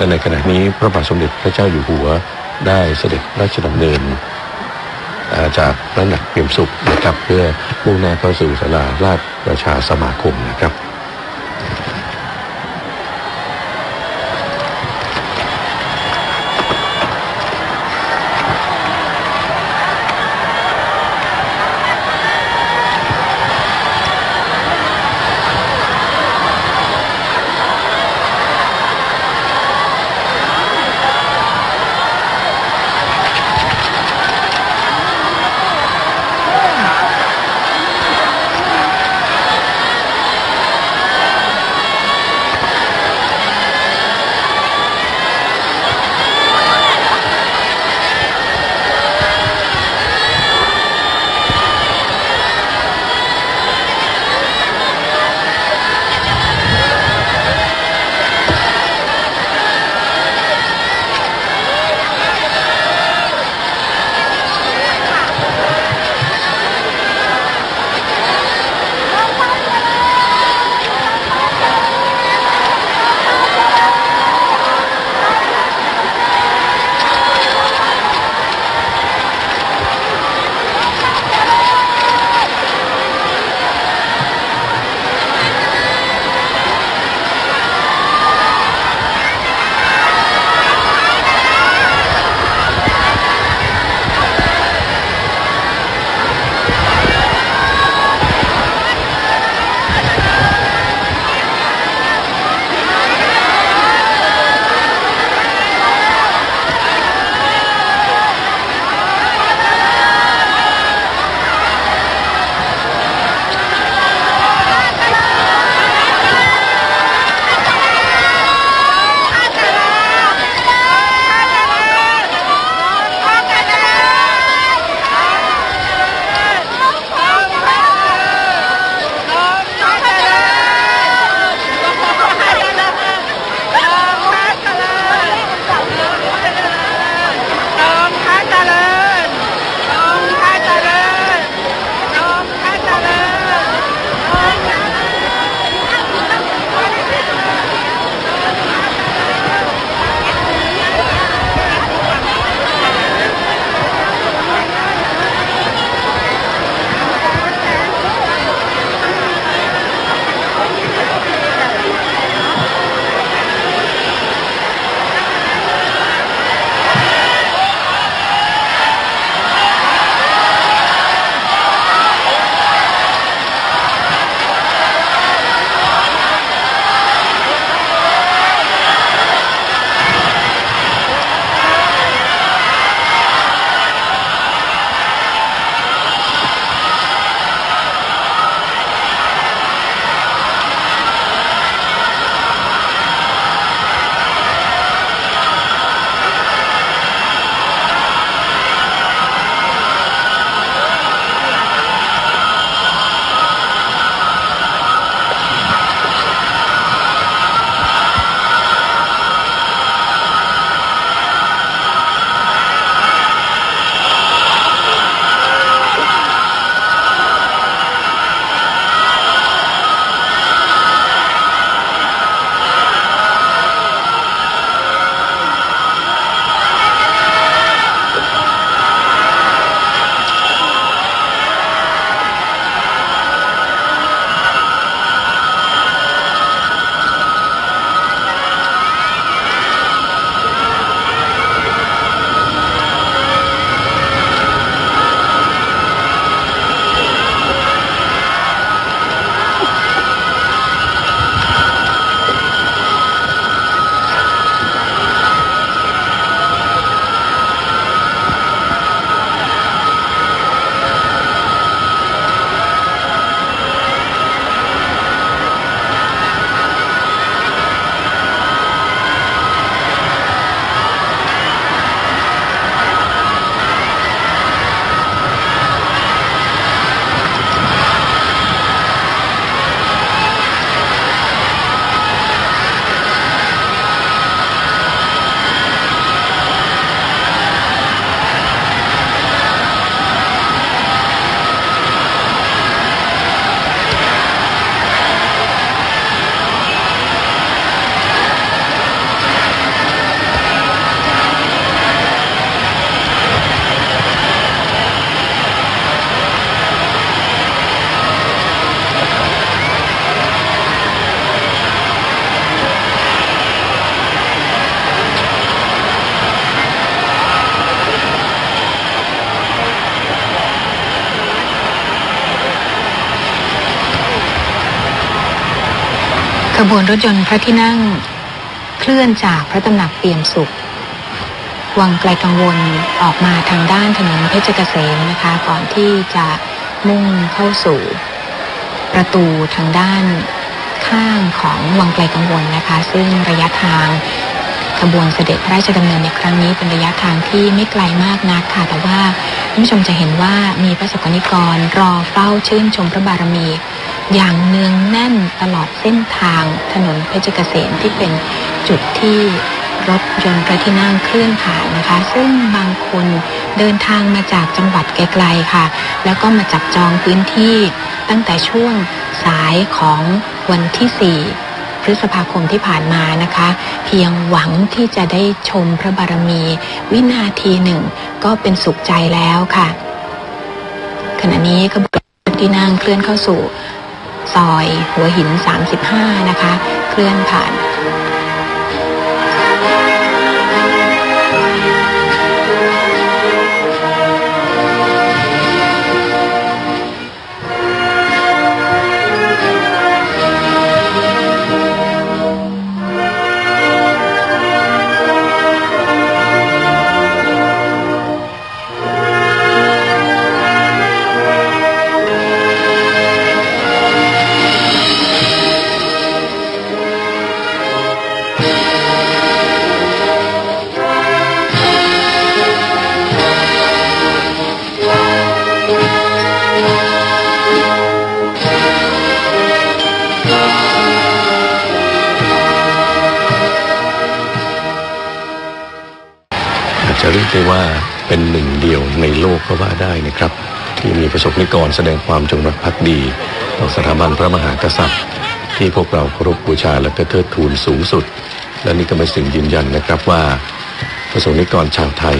และในขณะนี้พระบาทสมเด็จพระเจ้าอยู่หัวได้เสด็จพระราชดำเนินจากพระหนักเปี่ยมสุขนะครับเพื่อมุ่งหน้าเข้าสู่ศาลาราชประชาสมาคมนะครับ ขบวนรถยนต์พระที่นั่ง เคลื่อนจากพระตำหนักเปี่ยมสุข วังไกลกังวลออกมาทางด้านถนนเพชรเกษมนะคะ ก่อนที่จะมุ่งเข้าสู่ ประตูทางด้านข้างของวังไกลกังวลนะคะ ซึ่งระยะทางขบวนเสด็จพระราชดำเนินในครั้งนี้เป็นระยะทางที่ไม่ไกลมากนักค่ะ แต่ว่าท่านผู้ชมจะเห็นว่ามีประสกรณิกรรอเฝ้าชื่นชมพระบารมี อย่างเนืองแน่นตลอดเส้นทางถนนเพชรเกษมที่เป็นจุดที่รถยนต์พระที่นั่งเคลื่อนผ่านนะคะ ซึ่งบางคนเดินทางมาจากจังหวัดไกลๆค่ะ แล้วก็มาจับจองพื้นที่ตั้งแต่ช่วงสายของวันที่ 4พฤษภาคมที่ผ่านมานะคะ เพียงหวังที่จะได้ชมพระบารมี วินาทีหนึ่ง ก็เป็นสุขใจแล้วค่ะ ขณะนี้ขบวนที่นั่งเคลื่อนเข้าสู่ ซอยหัวหิน 35 นะคะ เคลื่อนผ่าน เรียกได้ว่าเป็นหนึ่งเดียวในโลกก็ว่าได้นะครับ ที่มีประสบนิกรแสดงความจงรักภักดีต่อสถาบันพระมหากษัตริย์ ที่พวกเราเคารพบูชาและก็เทิดทูนสูงสุด และนี่ก็เป็นสิ่งยืนยันนะครับว่าประสบนิกรชาวไทย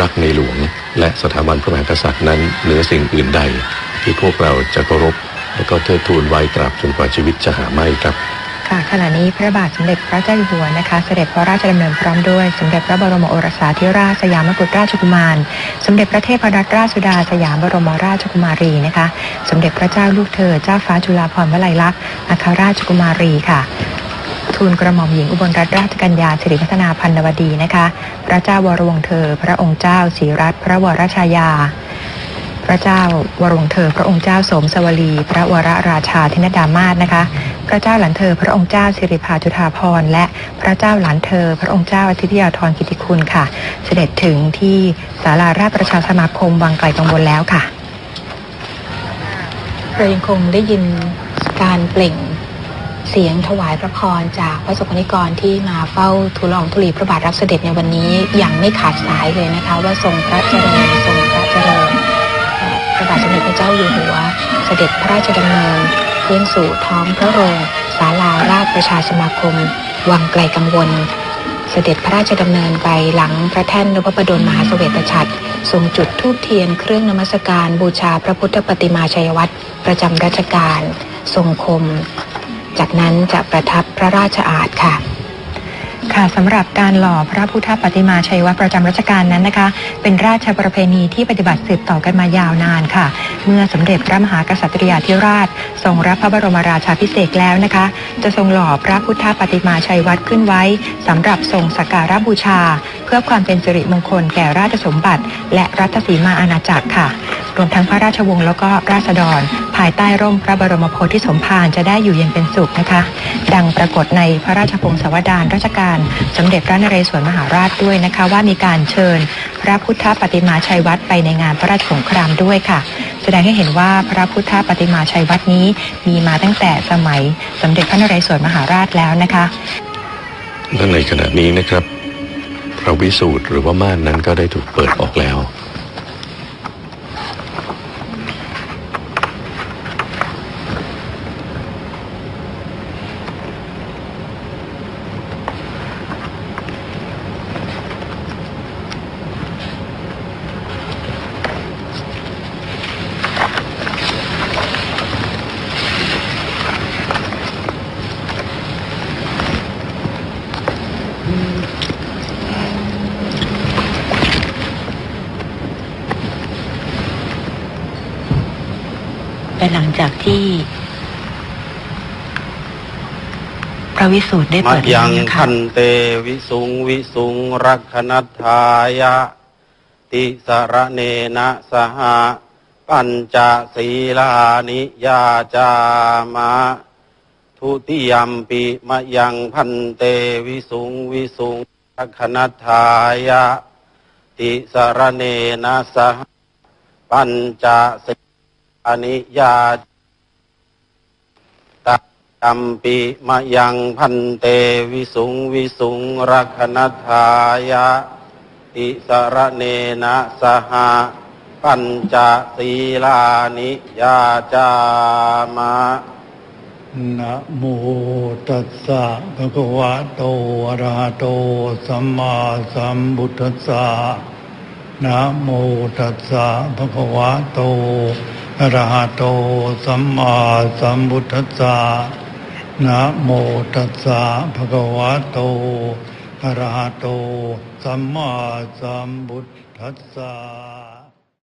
รักในหลวง และสถาบันพระมหากษัตริย์นั้นเหนือสิ่งอื่นใด ที่พวกเราจะเคารพและก็เทิดทูนไว้ตราบจนกว่าชีวิตจะหาไม่ครับ ค่ะขณะนี้พระบาทสมเด็จพระเจ้าอยู่หัวนะคะ เสด็จพระราชดำเนินพร้อมด้วยสมเด็จพระบรมโอรสาธิราชสยามกุฎราชกุมาร สมเด็จพระเทพรัตนราชสุดาสยามบรมราชกุมารีนะคะ สมเด็จพระเจ้าลูกเธอเจ้าฟ้าจุฬาภรณ์วลัยลักษณ์อัครราชกุมารีค่ะทูลกระหม่อมหญิงอุบลรัตนราชกัญญาสิริพัฒนาพันนวดีนะคะ พระเจ้าวรวงเธอ พระองค์เจ้าศรีรัตน์พระวรชายา พระเจ้าวรวงเธอ พระองค์เจ้าสมสวลี พระวรราชาธินดามาศนะคะ พระเจ้าหลานเธอ พระองค์เจ้าสิริภาจุฑาภรและพระเจ้าหลานเธอ พระองค์เจ้าอาทิตยาธรกิติคุณค่ะ เสด็จถึงที่ศาลาราชประชาสมาคมวังไกลกังวลแล้วค่ะเรายังคงได้ยินการเปล่งเสียงถวายพระพรจากพระสงฆ์นิกรที่มาเฝ้าทูลอองธุลีพระบาทรับเสด็จในวันนี้อย่างไม่ขาดสายเลยนะคะ ว่าทรงพระเจริญ จ้าอยู่หัว เสด็จพระราชดำเนินขึ้นสู่ท้องพระโรงศาลาราชประชาสมาคม วังไกลกังวล เสด็จพระราชดำเนินไปหลังพระแท่นนพดลมหาเสวตฉัตรทรงจุดธูปเทียนเครื่องนมัสการบูชาพระพุทธปฏิมาชัยวัตรประจำรัชกาลทรงคม จากนั้นจะประทับพระราชอาณค่ะ ค่ะสำหรับการหล่อพระพุทธปฏิมาชัยวัตรประจำรัชกาลนั้นนะคะ เป็นราชประเพณีที่ปฏิบัติสืบต่อกันมายาวนานค่ะ เมื่อสมเด็จพระมหากษัตริยาธิราช ทรงรับพระบรมราชาภิเศษแล้วนะคะ จะทรงหล่อพระพุทธปฏิมาชัยวัตรขึ้นไว้สำหรับทรงสักการะบูชา เพื่อความเป็นสิริมงคลแก่ราชสมบัติ และรัตสีมาอาณาจักรค่ะรวมทั้งพระราชวงศ์แล้วก็ราษฎร ภายใต้ร่มพระบรมโพธิสมภารจะได้อยู่เย็นเป็นสุขนะคะ ดังปรากฏในพระราชพงศาวดารราชการสมเด็จพระนเรศวรมหาราชด้วยนะคะ ว่ามีการเชิญพระพุทธปฏิมาชัยวัตรไปในงานพระราชสงครามด้วยค่ะ แสดงให้เห็นว่าพระพุทธปฏิมาชัยวัตรนี้มีมาตั้งแต่สมัยสมเด็จพระนเรศวรมหาราชแล้วนะคะและในขณะนี้นะครับพระวิสูตรหรือว่าม่านนั้นก็ได้ถูกเปิดออกแล้ว หลังจากที่ พระวิสูตรได้เปิดแล้ยังคะพันเตวิสุงวิสุงรักขณทายะ ติสระเนนะสหปัญจศีลานิยาจามะ ทุติยมปิมะยังพันเตวิสุงวิสุงรักขณทายะ ติสระเนนะสหปัญจศี ลานิยาตัตัมปิมะยังพันเตวิสุงวิสุงรักขณทายะติสระเนนะสหปัญจศีลานิยาจามะนะโมตัสสะภะคะวะโตอะระหะโตสัมมาสัมพุทธัสสะนะโมตัสสะภะคะวะโต อะระหะโตสัมมาสัมพุทธัสสะนะโมตัสสะภะคะวะโตอะระหะโตสัมมาสัมพุทธัสสะ